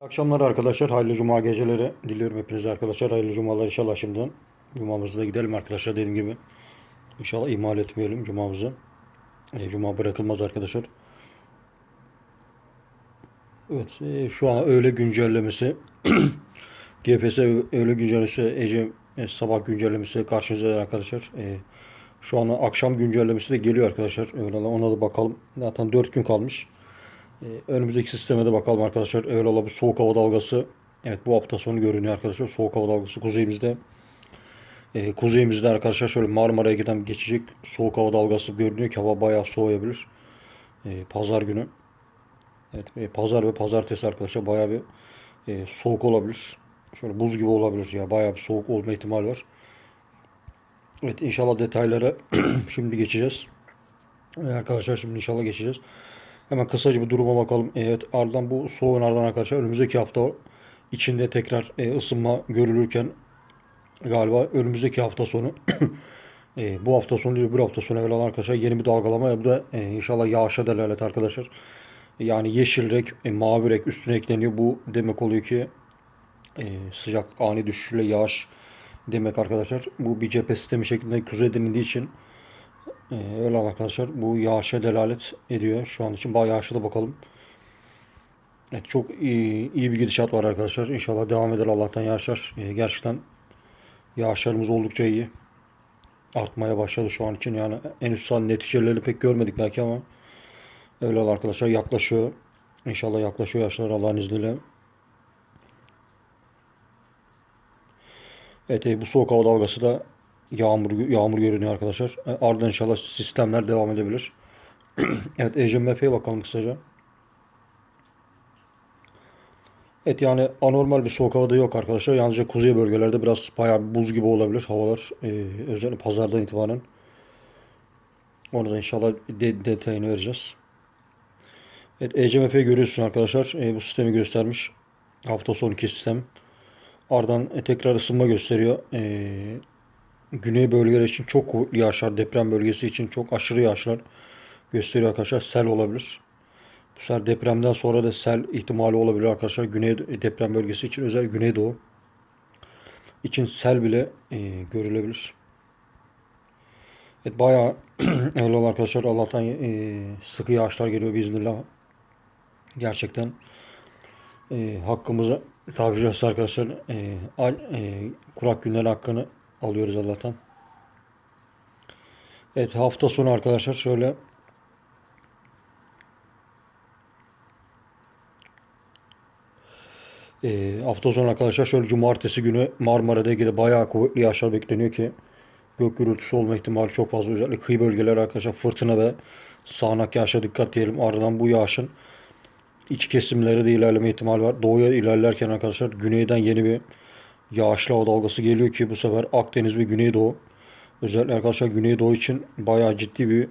Akşamlar arkadaşlar. Hayırlı cuma geceleri diliyorum hepinize arkadaşlar. Hayırlı cumalar inşallah şimdiden. Cumamızda gidelim arkadaşlar dediğim gibi. İnşallah ihmal etmeyelim cumamızı. E, cuma bırakılmaz arkadaşlar. Evet e, şu an öğle güncellemesi. GPS öğle güncellemesi Ece e, sabah güncellemesi karşınızda arkadaşlar. E, şu an akşam güncellemesi de geliyor arkadaşlar. Öyle ona da bakalım. Zaten 4 gün kalmış. Ee, önümüzdeki sisteme de bakalım arkadaşlar. Evvela bu soğuk hava dalgası. Evet bu hafta sonu görünüyor arkadaşlar. Soğuk hava dalgası kuzeyimizde. Ee, kuzeyimizde arkadaşlar şöyle Marmara'ya giden geçecek soğuk hava dalgası görünüyor ki hava bayağı soğuyabilir. Ee, pazar günü. Evet e, pazar ve pazartesi arkadaşlar bayağı bir e, soğuk olabilir. Şöyle buz gibi olabilir ya. Bayağı bir soğuk olma ihtimali var. Evet inşallah detaylara şimdi geçeceğiz. Evet, arkadaşlar şimdi inşallah geçeceğiz. Hemen kısaca bir duruma bakalım. Evet ardından bu soğuğun ardından arkadaşlar önümüzdeki hafta içinde tekrar e, ısınma görülürken galiba önümüzdeki hafta sonu e, bu hafta sonu değil bir hafta sonu evvel arkadaşlar yeni bir dalgalama bu da e, inşallah yağışa delalet arkadaşlar. Yani yeşil renk, e, mavi renk üstüne ekleniyor. Bu demek oluyor ki e, sıcak ani düşüşle yağış demek arkadaşlar. Bu bir cephe sistemi şeklinde kuzeyden indiği için ee, öyle arkadaşlar bu yağışa delalet ediyor. Şu an için bayağı yağışa da bakalım. Evet çok iyi, iyi bir gidişat var arkadaşlar. İnşallah devam eder Allah'tan yağışlar. Ee, gerçekten yağışlarımız oldukça iyi. Artmaya başladı şu an için. Yani en üst saha neticelerini pek görmedik belki ama öyle arkadaşlar yaklaşıyor. İnşallah yaklaşıyor yağışlar Allah'ın izniyle. Evet e, bu soğuk hava dalgası da yağmur yağmur görünüyor arkadaşlar. E, Ardından inşallah sistemler devam edebilir. evet ECMF'ye bakalım kısaca. Evet yani anormal bir soğuk havada yok arkadaşlar. Yalnızca kuzey bölgelerde biraz bayağı buz gibi olabilir havalar. Ee, özellikle pazardan itibaren. Onu da inşallah de detayını vereceğiz. Evet ECMF'yi görüyorsun arkadaşlar. E, bu sistemi göstermiş. Hafta sonraki sistem. Ardından e, tekrar ısınma gösteriyor. E, güney bölgeler için çok kuvvetli yağışlar, deprem bölgesi için çok aşırı yağışlar gösteriyor arkadaşlar. Sel olabilir. Bu sefer depremden sonra da sel ihtimali olabilir arkadaşlar. Güney deprem bölgesi için özel Güneydoğu için sel bile e, görülebilir. Evet bayağı öyle arkadaşlar Allah'tan e, sıkı yağışlar geliyor biiznillah. Gerçekten e, hakkımızı tabiri arkadaşlar e, e, kurak günler hakkını alıyoruz Allah'tan. Evet hafta sonu arkadaşlar şöyle e, hafta sonu arkadaşlar şöyle cumartesi günü Marmara'da Ege'de bayağı kuvvetli yağışlar bekleniyor ki gök gürültüsü olma ihtimali çok fazla. Özellikle kıyı bölgeler arkadaşlar fırtına ve sağanak yağışa dikkat diyelim. Ardından bu yağışın iç kesimlere de ilerleme ihtimali var. Doğuya ilerlerken arkadaşlar güneyden yeni bir yağışlı hava dalgası geliyor ki bu sefer Akdeniz ve Güneydoğu özellikle arkadaşlar Güneydoğu için bayağı ciddi bir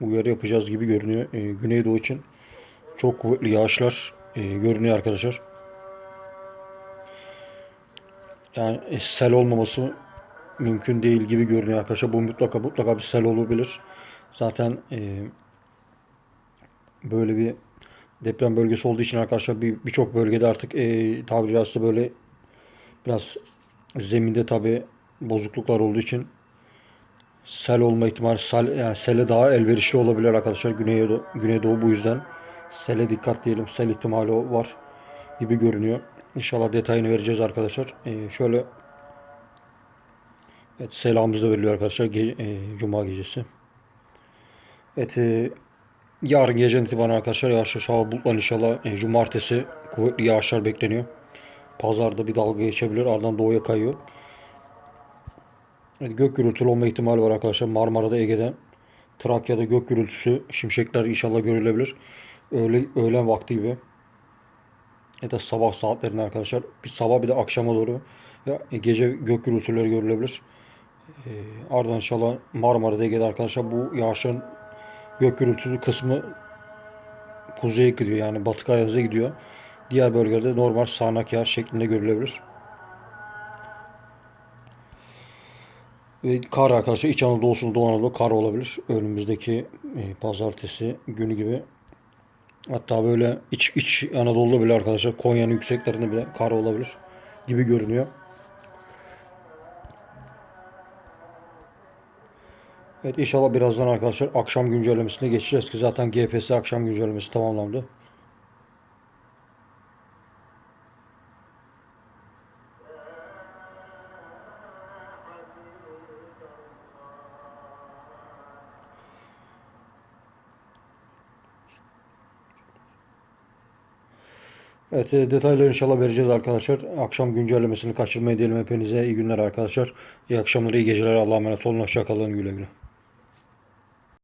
uyarı yapacağız gibi görünüyor. Ee, Güneydoğu için çok kuvvetli yağışlar e, görünüyor arkadaşlar. Yani e, sel olmaması mümkün değil gibi görünüyor arkadaşlar. Bu mutlaka mutlaka bir sel olabilir. Zaten e, böyle bir deprem bölgesi olduğu için arkadaşlar birçok bir bölgede artık e, tabiri caizse böyle Biraz zeminde tabi bozukluklar olduğu için sel olma ihtimali sel, yani sele daha elverişli olabilir arkadaşlar Güneydoğu, Güneydoğu bu yüzden sele dikkat diyelim sel ihtimali var gibi görünüyor. İnşallah detayını vereceğiz arkadaşlar. Ee, şöyle Evet selamımız da veriliyor arkadaşlar Ge e, Cuma gecesi. Evet e, yarın geceden itibaren arkadaşlar yağışlı hava bulutlar inşallah e, Cumartesi kuvvetli yağışlar bekleniyor. Pazarda bir dalga geçebilir. Ardından doğuya kayıyor. Evet, gök gürültülü olma ihtimali var arkadaşlar. Marmara'da, Ege'de. Trakya'da gök gürültüsü, şimşekler inşallah görülebilir. Öğle, öğlen vakti gibi. Ya da sabah saatlerinde arkadaşlar. Bir sabah bir de akşama doğru. Ya gece gök gürültüleri görülebilir. E, ardından inşallah Marmara'da, Ege'de arkadaşlar bu yağışın gök gürültülü kısmı kuzeye gidiyor. Yani Batı Karadeniz'e gidiyor. Diğer bölgelerde normal sağanak yağış şeklinde görülebilir. Ve kar arkadaşlar İç Anadolu Doğu Anadolu kar olabilir. Önümüzdeki e, pazartesi günü gibi. Hatta böyle iç, iç Anadolu'da bile arkadaşlar Konya'nın yükseklerinde bile kar olabilir gibi görünüyor. Evet inşallah birazdan arkadaşlar akşam güncellemesine geçeceğiz ki zaten GPS akşam güncellemesi tamamlandı. Evet e, detayları inşallah vereceğiz arkadaşlar. Akşam güncellemesini kaçırmayın diyelim hepinize. iyi günler arkadaşlar. İyi akşamlar, iyi geceler. Allah'a emanet olun. Hoşça kalın. Güle güle.